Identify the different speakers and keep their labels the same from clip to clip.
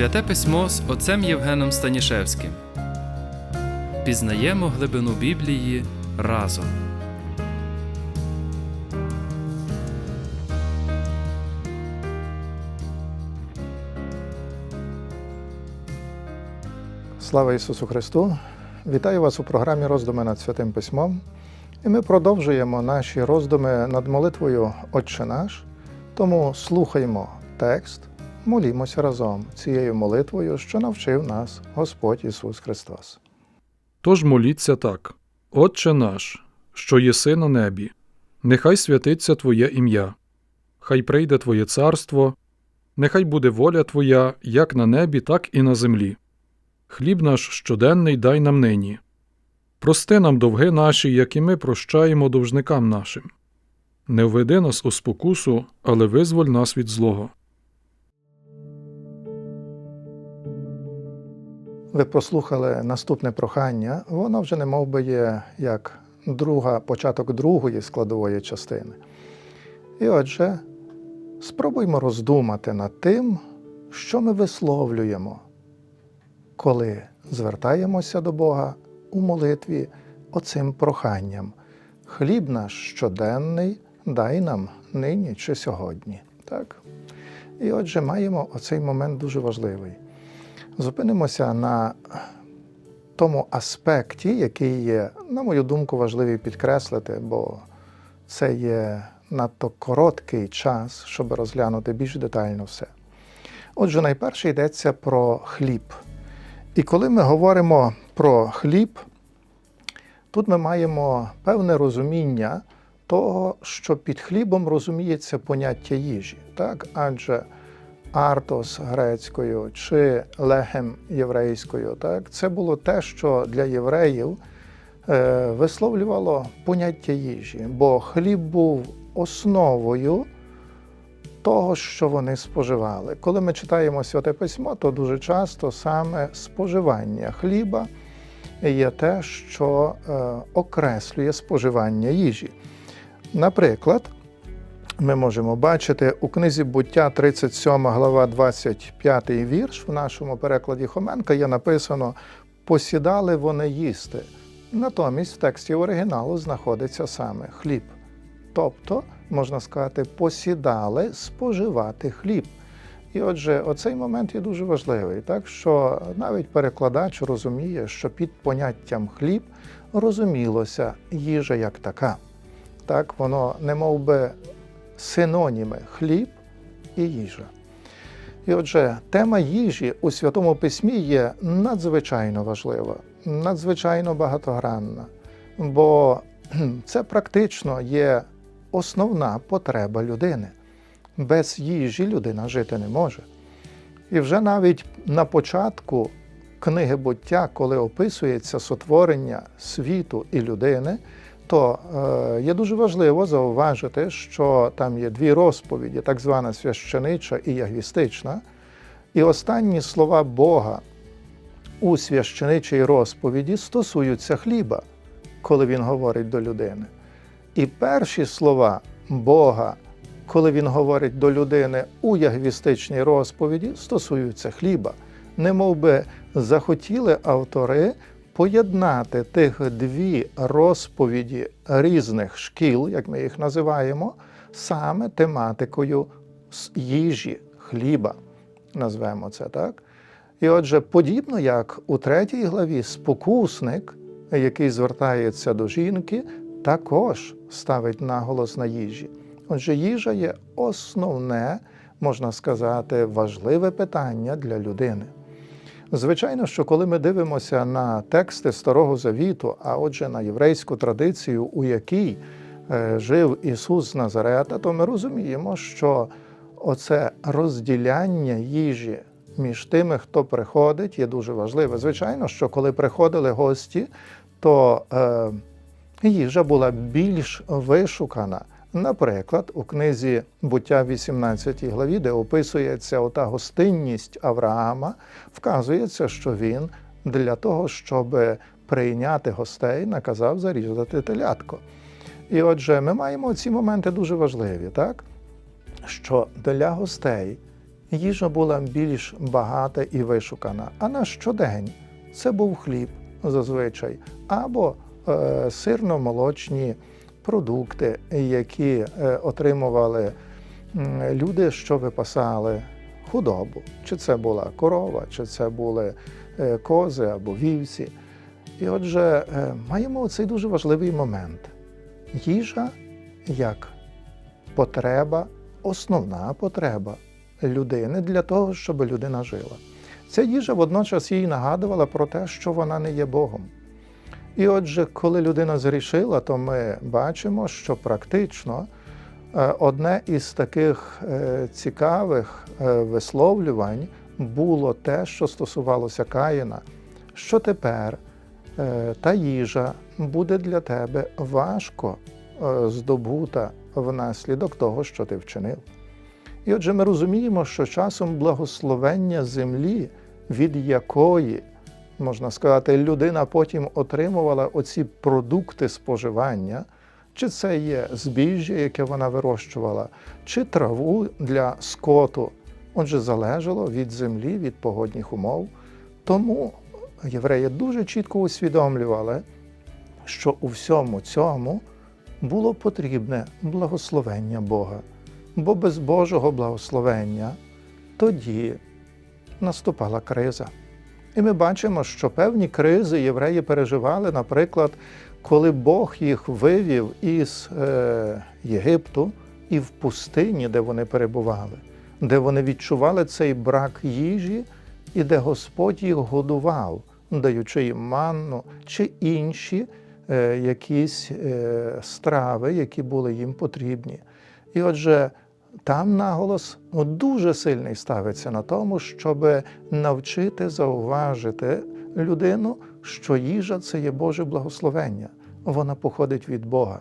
Speaker 1: Святе письмо з отцем Євгеном Станішевським. Пізнаємо глибину Біблії разом.
Speaker 2: Слава Ісусу Христу! Вітаю вас у програмі Роздуми над Святим Письмом. І ми продовжуємо наші роздуми над молитвою Отче наш. Тому слухаймо текст, молімося разом цією молитвою, що навчив нас Господь Ісус Христос.
Speaker 3: Тож моліться так: Отче наш, що єси на небі, нехай святиться Твоє ім'я, хай прийде Твоє царство, нехай буде воля Твоя як на небі, так і на землі. Хліб наш щоденний дай нам нині. Прости нам довги наші, як і ми прощаємо довжникам нашим. Не введи нас у спокусу, але визволь нас від злого.
Speaker 2: Ви прослухали наступне прохання, воно вже не мов би є як друга, початок другої складової частини. І отже, спробуймо роздумати над тим, що ми висловлюємо, коли звертаємося до Бога у молитві оцим проханням. Хліб наш щоденний дай нам нині чи сьогодні. Так? І отже, маємо оцей момент дуже важливий. Зупинимося на тому аспекті, який є, на мою думку, важливий підкреслити, бо це є надто короткий час, щоб розглянути більш детально все. Отже, найперше йдеться про хліб. І коли ми говоримо про хліб, тут ми маємо певне розуміння того, що під хлібом розуміється поняття їжі. Так? Адже артос грецькою чи легем єврейською, так? це було те, що для євреїв е, висловлювало поняття їжі, бо хліб був основою того, що вони споживали. Коли ми читаємо Святе Письмо, то дуже часто саме споживання хліба є те, що е, окреслює споживання їжі. Наприклад, ми можемо бачити у книзі буття 37 глава 25 вірш в нашому перекладі Хоменка є написано Посідали вони їсти. Натомість в тексті оригіналу знаходиться саме хліб. Тобто, можна сказати, посідали споживати хліб. І отже, оцей момент є дуже важливий, так що навіть перекладач розуміє, що під поняттям хліб розумілося їжа як така. Так, воно не мов би синоніми хліб і їжа. І отже, тема їжі у Святому Письмі є надзвичайно важлива, надзвичайно багатогранна, бо це практично є основна потреба людини. Без їжі людина жити не може. І вже навіть на початку книги буття, коли описується сотворення світу і людини, то е, є дуже важливо зауважити, що там є дві розповіді, так звана священича і ягвістична. І останні слова Бога у священичій розповіді стосуються хліба, коли він говорить до людини. І перші слова Бога, коли він говорить до людини у ягвістичній розповіді, стосуються хліба. Немов би захотіли автори поєднати тих дві розповіді різних шкіл, як ми їх називаємо, саме тематикою їжі, хліба, назвемо це так. І отже, подібно як у третій главі спокусник, який звертається до жінки, також ставить наголос на їжі. Отже, їжа є основне, можна сказати, важливе питання для людини. Звичайно, що коли ми дивимося на тексти Старого Завіту, а отже на єврейську традицію, у якій е, жив Ісус з Назарета, то ми розуміємо, що оце розділяння їжі між тими, хто приходить, є дуже важливе. Звичайно, що коли приходили гості, то е, їжа була більш вишукана. Наприклад, у книзі буття 18 главі, де описується ота гостинність Авраама, вказується, що він для того, щоб прийняти гостей, наказав зарізати телятко. І отже, ми маємо ці моменти дуже важливі, так? що для гостей їжа була більш багата і вишукана. А на щодень це був хліб зазвичай, або е, сирно-молочні продукти, які е, отримували люди, що випасали худобу. Чи це була корова, чи це були е, кози або вівці. І отже, е, маємо цей дуже важливий момент. Їжа як потреба, основна потреба людини для того, щоб людина жила. Ця їжа водночас їй нагадувала про те, що вона не є Богом. І отже, коли людина зрішила, то ми бачимо, що практично е, одне із таких е, цікавих е, висловлювань було те, що стосувалося Каїна, що тепер та їжа буде для тебе важко здобута внаслідок того, що ти вчинив. І отже, ми розуміємо, що часом благословення землі, від якої, можна сказати, людина потім отримувала оці продукти споживання, чи це є збіжжя, яке вона вирощувала, чи траву для скоту. Отже, залежало від землі, від погодних умов. Тому євреї дуже чітко усвідомлювали, що у всьому цьому було потрібне благословення Бога. Бо без Божого благословення тоді наступала криза. І ми бачимо, що певні кризи євреї переживали, наприклад, коли Бог їх вивів із е, Єгипту і в пустині, де вони перебували, де вони відчували цей брак їжі, і де Господь їх годував, даючи їм манну чи інші е, якісь е, страви, які були їм потрібні. І отже, там наголос ну, дуже сильний ставиться на тому, щоб навчити зауважити людину, що їжа це є Боже благословення, вона походить від Бога.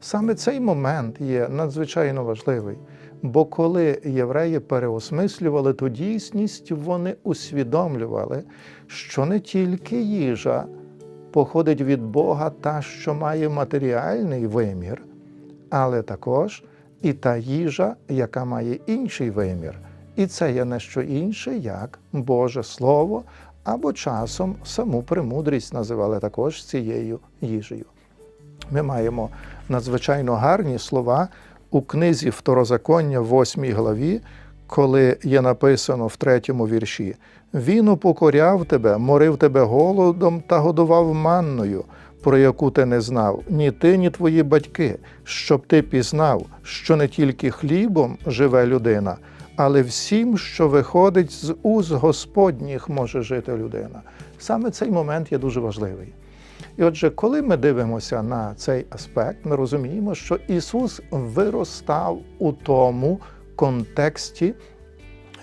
Speaker 2: Саме цей момент є надзвичайно важливий, бо коли євреї переосмислювали ту дійсність, вони усвідомлювали, що не тільки їжа походить від Бога, та, що має матеріальний вимір, але також і та їжа, яка має інший вимір. І це є не що інше, як Боже Слово, або часом саму премудрість називали також цією їжею. Ми маємо надзвичайно гарні слова у книзі Второзаконня, 8 главі, коли є написано в третьому вірші: Він упокоряв тебе, морив тебе голодом та годував манною, про яку ти не знав, ні ти, ні твої батьки, щоб ти пізнав, що не тільки хлібом живе людина, але всім, що виходить з уз Господніх, може жити людина. Саме цей момент є дуже важливий. І отже, коли ми дивимося на цей аспект, ми розуміємо, що Ісус виростав у тому контексті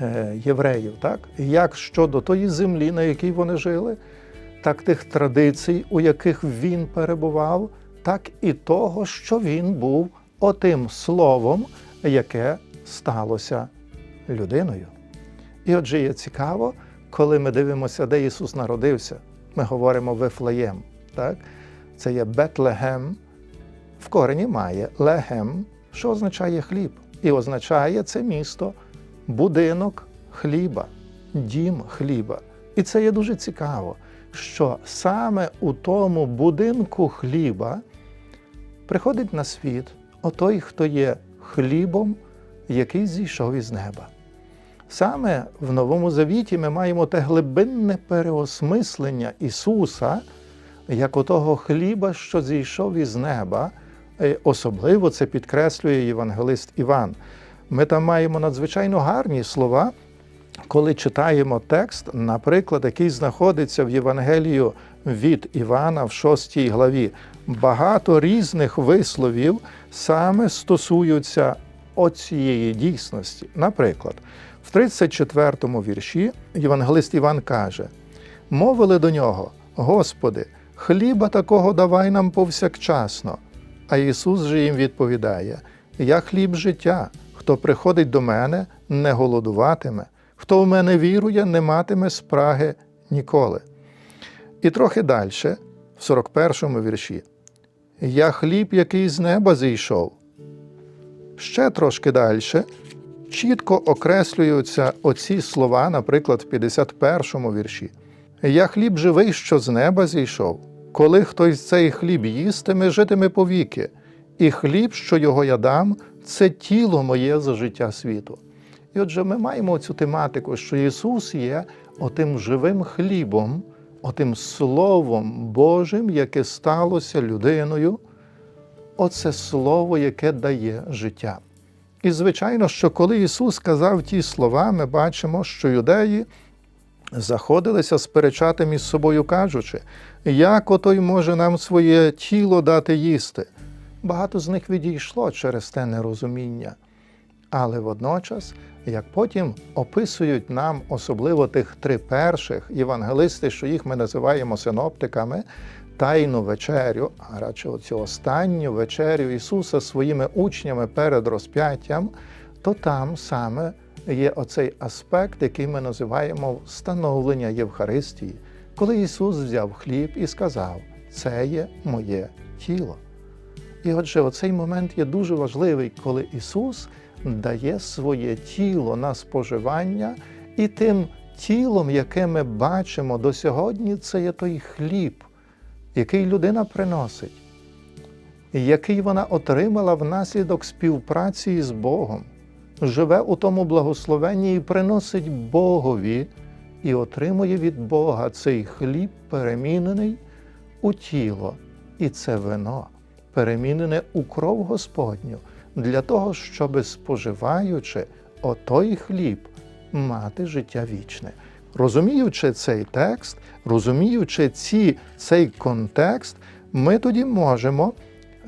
Speaker 2: е, євреїв, так? як щодо тої землі, на якій вони жили, так тих традицій, у яких він перебував, так і того, що він був отим словом, яке сталося людиною. І отже, є цікаво, коли ми дивимося, де Ісус народився. Ми говоримо Вифлеєм. Так? Це є Бетлегем. В корені має легем, що означає хліб. І означає це місто будинок хліба, дім хліба. І це є дуже цікаво, що саме у тому будинку хліба приходить на світ отой, хто є хлібом, який зійшов із неба. Саме в Новому Завіті ми маємо те глибинне переосмислення Ісуса як отого хліба, що зійшов із неба. Е, Особливо це підкреслює євангелист Іван. Ми там маємо надзвичайно гарні слова, коли читаємо текст, наприклад, який знаходиться в Євангелію від Івана в 6 главі. Багато різних висловів саме стосуються оцієї дійсності. Наприклад, в 34 вірші Євангелист Іван каже: мовили до нього, Господи, хліба такого давай нам повсякчасно. А Ісус же їм відповідає: Я хліб життя, хто приходить до мене, не голодуватиме, хто в мене вірує, не матиме спраги ніколи. І трохи далі, в 41 вірші, Я хліб, який з неба зійшов. Ще трошки далі, чітко окреслюються оці слова, наприклад, в 51-му вірші. Я хліб живий, що з неба зійшов. Коли хтось цей хліб їстиме, житиме повіки, і хліб, що його я дам, це тіло моє за життя світу. І отже, ми маємо цю тематику, що Ісус є отим живим хлібом, отим Словом Божим, яке сталося людиною, оце Слово, яке дає життя. І звичайно, що коли Ісус сказав ті слова, ми бачимо, що юдеї заходилися сперечати між собою, кажучи, як отой може нам своє тіло дати їсти. Багато з них відійшло через те нерозуміння. Але водночас, як потім описують нам особливо тих три перших євангелисти, що їх ми називаємо синоптиками, тайну вечерю, а радше оцю останню вечерю Ісуса своїми учнями перед розп'яттям, то там саме є оцей аспект, який ми називаємо встановлення Євхаристії, коли Ісус взяв хліб і сказав: Це є моє тіло. І отже, оцей момент є дуже важливий, коли Ісус дає своє тіло на споживання, і тим тілом, яке ми бачимо до сьогодні, це є той хліб, який людина приносить, який вона отримала внаслідок співпраці з Богом, живе у тому благословенні і приносить Богові, і отримує від Бога цей хліб, перемінений у тіло, і це вино, перемінене у кров Господню, для того, щоби споживаючи отой хліб, мати життя вічне. Розуміючи цей текст, розуміючи ці, цей контекст, ми тоді можемо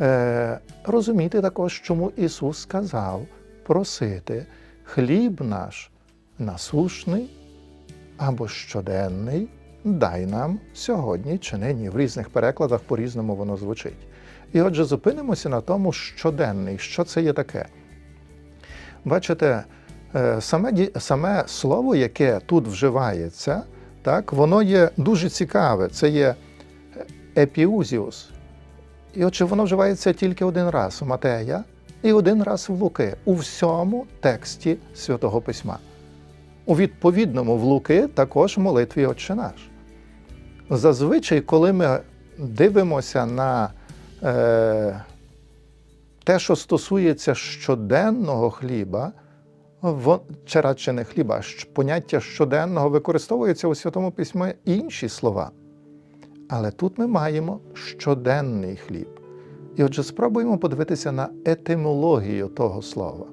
Speaker 2: е, розуміти також, чому Ісус сказав просити хліб наш насушний або щоденний, дай нам сьогодні чи нині. В різних перекладах по-різному воно звучить. І отже, зупинимося на тому щоденний, що це є таке. Бачите, е, саме, саме слово, яке тут вживається, так, воно є дуже цікаве. Це є епіузіус. І отже, воно вживається тільки один раз у Матея і один раз в Луки у всьому тексті Святого Письма. У відповідному в Луки також в молитві Отче наш. Зазвичай, коли ми дивимося на е, те, що стосується щоденного хліба, чи радше не хліба, поняття щоденного використовується у Святому Письмі інші слова. Але тут ми маємо щоденний хліб. І отже, спробуємо подивитися на етимологію того слова.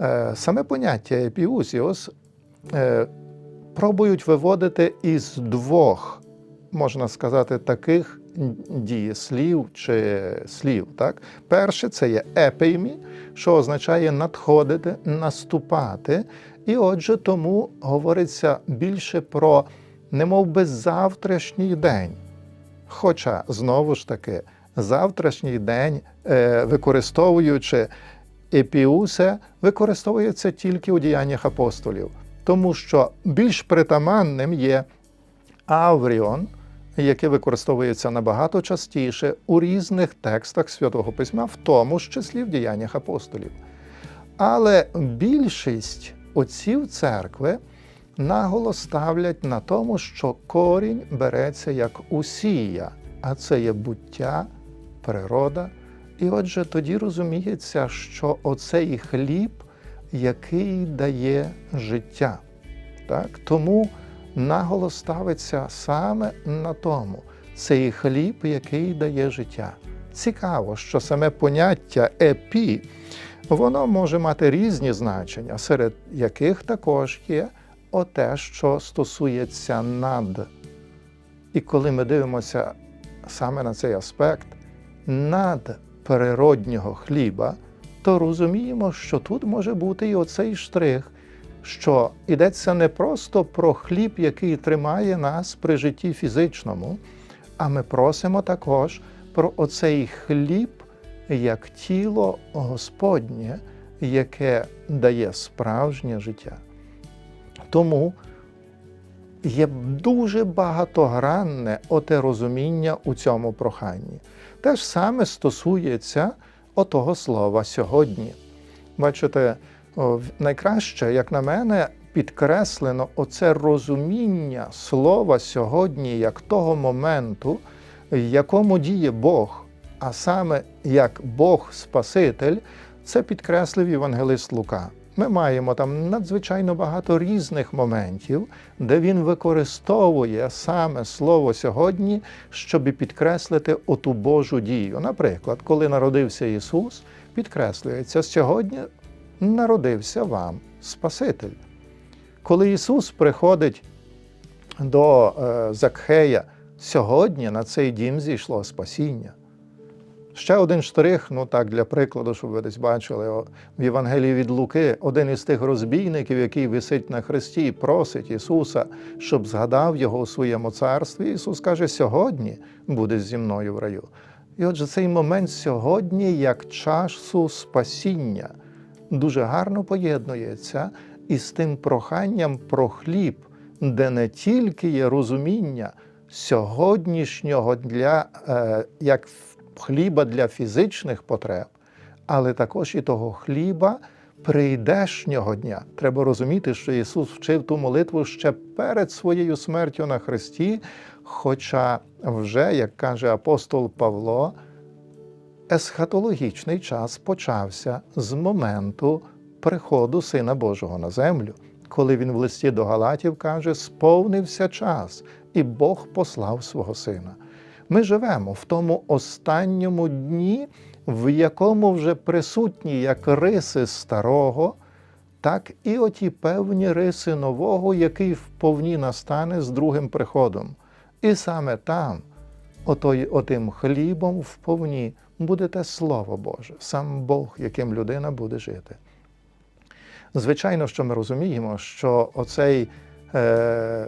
Speaker 2: Е, Саме поняття епіузіос е, пробують виводити із двох, можна сказати, таких дієслів чи слів. Так? Перше це є епеймі, що означає надходити, наступати. І отже, тому говориться більше про немов би завтрашній день. Хоча, знову ж таки, завтрашній день, е, використовуючи епіусе, використовується тільки у діяннях апостолів, тому що більш притаманним є авріон, яке використовується набагато частіше у різних текстах Святого Письма, в тому ж числі в діяннях апостолів. Але більшість отців церкви наголос ставлять на тому, що корінь береться як усія, а це є буття, природа. І отже, тоді розуміється, що оцей хліб, який дає життя. Так? Тому наголос ставиться саме на тому. Цей хліб, який дає життя. Цікаво, що саме поняття епі, воно може мати різні значення, серед яких також є оте, що стосується над. І коли ми дивимося саме на цей аспект надприроднього хліба, то розуміємо, що тут може бути і оцей штрих, що йдеться не просто про хліб, який тримає нас при житті фізичному, а ми просимо також про оцей хліб як тіло Господнє, яке дає справжнє життя. Тому є дуже багатогранне оте розуміння у цьому проханні. Те ж саме стосується отого слова сьогодні. Бачите, Найкраще, як на мене, підкреслено оце розуміння слова сьогодні як того моменту, в якому діє Бог, а саме як Бог Спаситель, це підкреслив євангелист Лука. Ми маємо там надзвичайно багато різних моментів, де він використовує саме слово сьогодні, щоб підкреслити оту Божу дію. Наприклад, коли народився Ісус, підкреслюється сьогодні народився вам Спаситель. Коли Ісус приходить до е, Закхея, сьогодні на цей дім зійшло спасіння. Ще один штрих, ну так для прикладу, щоб ви десь бачили, в Євангелії від Луки, один із тих розбійників, який висить на хресті, просить Ісуса, щоб згадав його у своєму царстві. Ісус каже, сьогодні буде зі мною в раю. І отже, цей момент сьогодні, як часу спасіння, дуже гарно поєднується із тим проханням про хліб, де не тільки є розуміння сьогоднішнього для е, як хліба для фізичних потреб, але також і того хліба прийдешнього дня. Треба розуміти, що Ісус вчив ту молитву ще перед своєю смертю на Христі, хоча вже, як каже апостол Павло, есхатологічний час почався з моменту приходу Сина Божого на землю, коли він в листі до Галатів каже: сповнився час, і Бог послав свого сина. Ми живемо в тому останньому дні, в якому вже присутні як риси старого, так і оті певні риси нового, який вповні настане з другим приходом. І саме там, отой, отим хлібом вповні, буде те Слово Боже, сам Бог, яким людина буде жити. Звичайно, що ми розуміємо, що оцей е,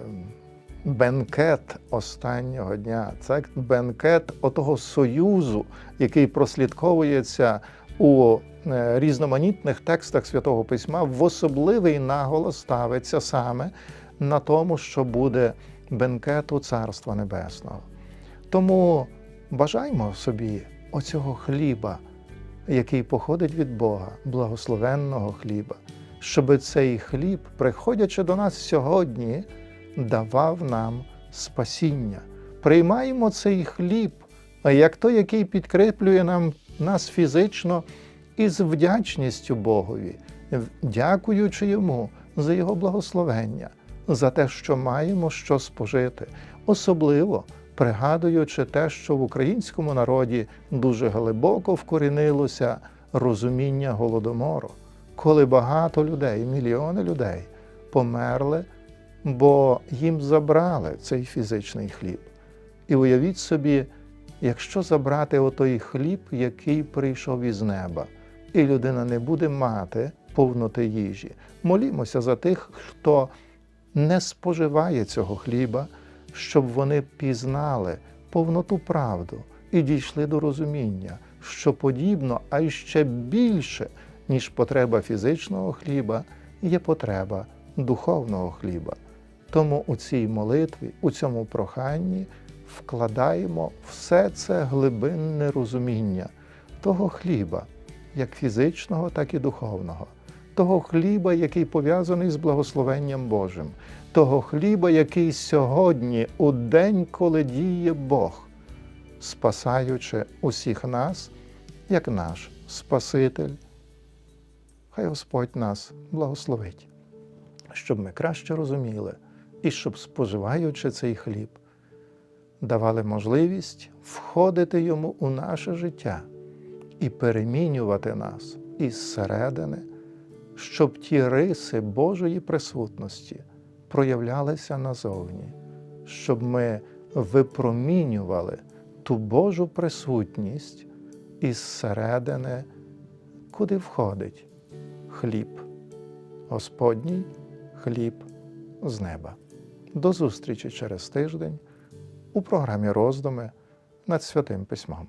Speaker 2: бенкет останнього дня, це бенкет отого союзу, який прослідковується у е, різноманітних текстах Святого Письма, в особливий наголос ставиться саме на тому, що буде бенкету Царства Небесного. Тому бажаймо собі оцього хліба, який походить від Бога, благословенного хліба, щоб цей хліб, приходячи до нас сьогодні, давав нам спасіння. Приймаємо цей хліб, як той, який підкріплює нам нас фізично із вдячністю Богові, дякуючи йому за його благословення, за те, що маємо що спожити, особливо пригадуючи те, що в українському народі дуже глибоко вкорінилося розуміння голодомору, коли багато людей, мільйони людей померли, бо їм забрали цей фізичний хліб. І уявіть собі, якщо забрати отой хліб, який прийшов із неба, і людина не буде мати повноти їжі. Молімося за тих, хто не споживає цього хліба, щоб вони пізнали повноту правду і дійшли до розуміння, що подібно, а й ще більше, ніж потреба фізичного хліба, є потреба духовного хліба. Тому у цій молитві, у цьому проханні вкладаємо все це глибинне розуміння того хліба, як фізичного, так і духовного, того хліба, який пов'язаний з благословенням Божим, того хліба, який сьогодні, у день, коли діє Бог, спасаючи усіх нас, як наш Спаситель. Хай Господь нас благословить, щоб ми краще розуміли і щоб, споживаючи цей хліб, давали можливість входити йому у наше життя і перемінювати нас із середини, щоб ті риси Божої присутності проявлялися назовні, щоб ми випромінювали ту Божу присутність із середини, куди входить хліб, Господній хліб з неба. До зустрічі через тиждень у програмі роздуми над святим письмом.